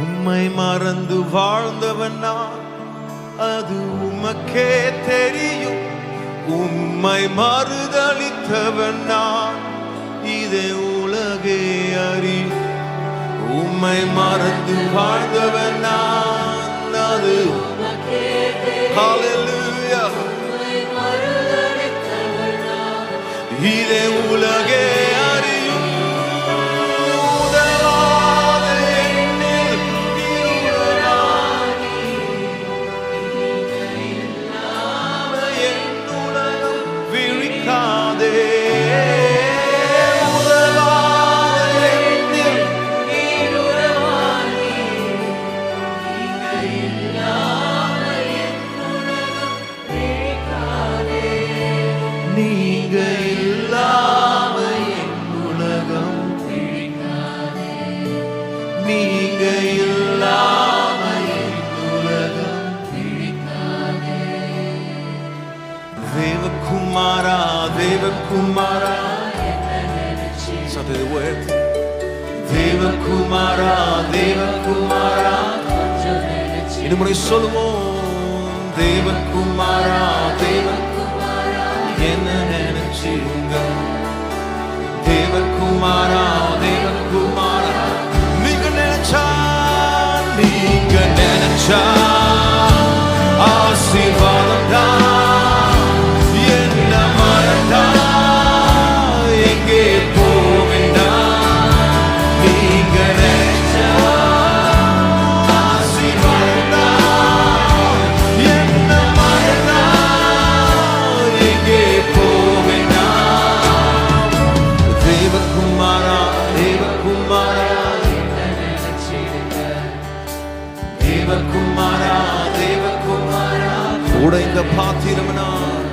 உம்மை மறந்து வாழ்ந்தவன் நான். அது உமக்கே தெரியும். உம்மை மறுதளித்தவன் நான். இதை உலகே அறி. உம்மை மறந்து வாழ்ந்தவன் நான். அது. இதை உலகே தேவகுமாரா தேவகுமாரா. சத்தத்தை உயர்த்தி தேவகுமாரா. தேவகுமாரா இருமுறை சொல்லுவோம் தேவகுமாரா தேவகுமாரா என்ன நினைச்சிருங்க நீங்க நினைச்சா ஆசீர்வாதம் தேவகுமாரா தேவகுமாரா. உடைந்த பாத்திரம் நான்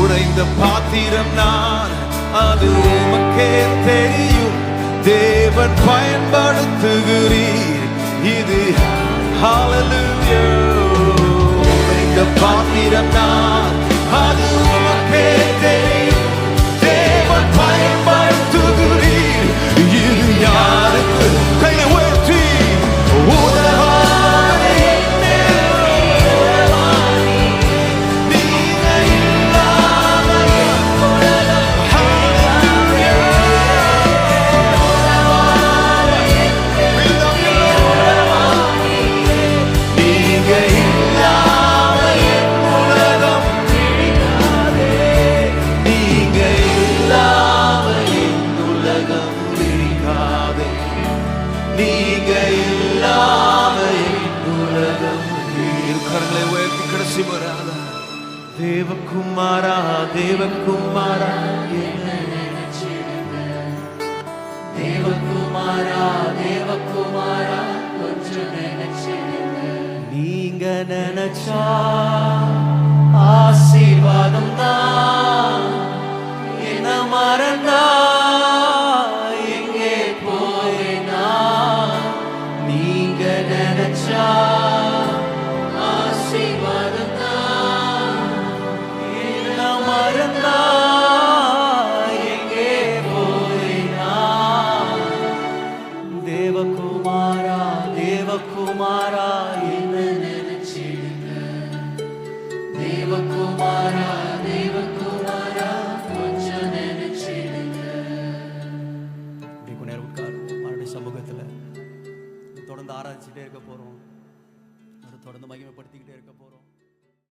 உடைந்த பாத்திரம் நான் அது உமக்கே தெரியும். தேவன் பயன்படுத்துகிறீர். இது உடைந்த பாத்திரம் உலகம் இருக்கிறங்களை உயர்த்தி கடைசி வராத? தேவகுமாரா தேவகுமாரா தேவகுமாரா தேவகுமாரா கொஞ்சம் நினைச்சிடுங்க. நீங்க நினைச்சா ஆசீர்வாதம் தான். என்ன மறந்தா தொடர்ந்து ஆராய்ச்சிட்டே இருக்க போகிறோம் தொடர்ந்து மகிமைப்படுத்திக்கிட்டே இருக்க போகிறோம்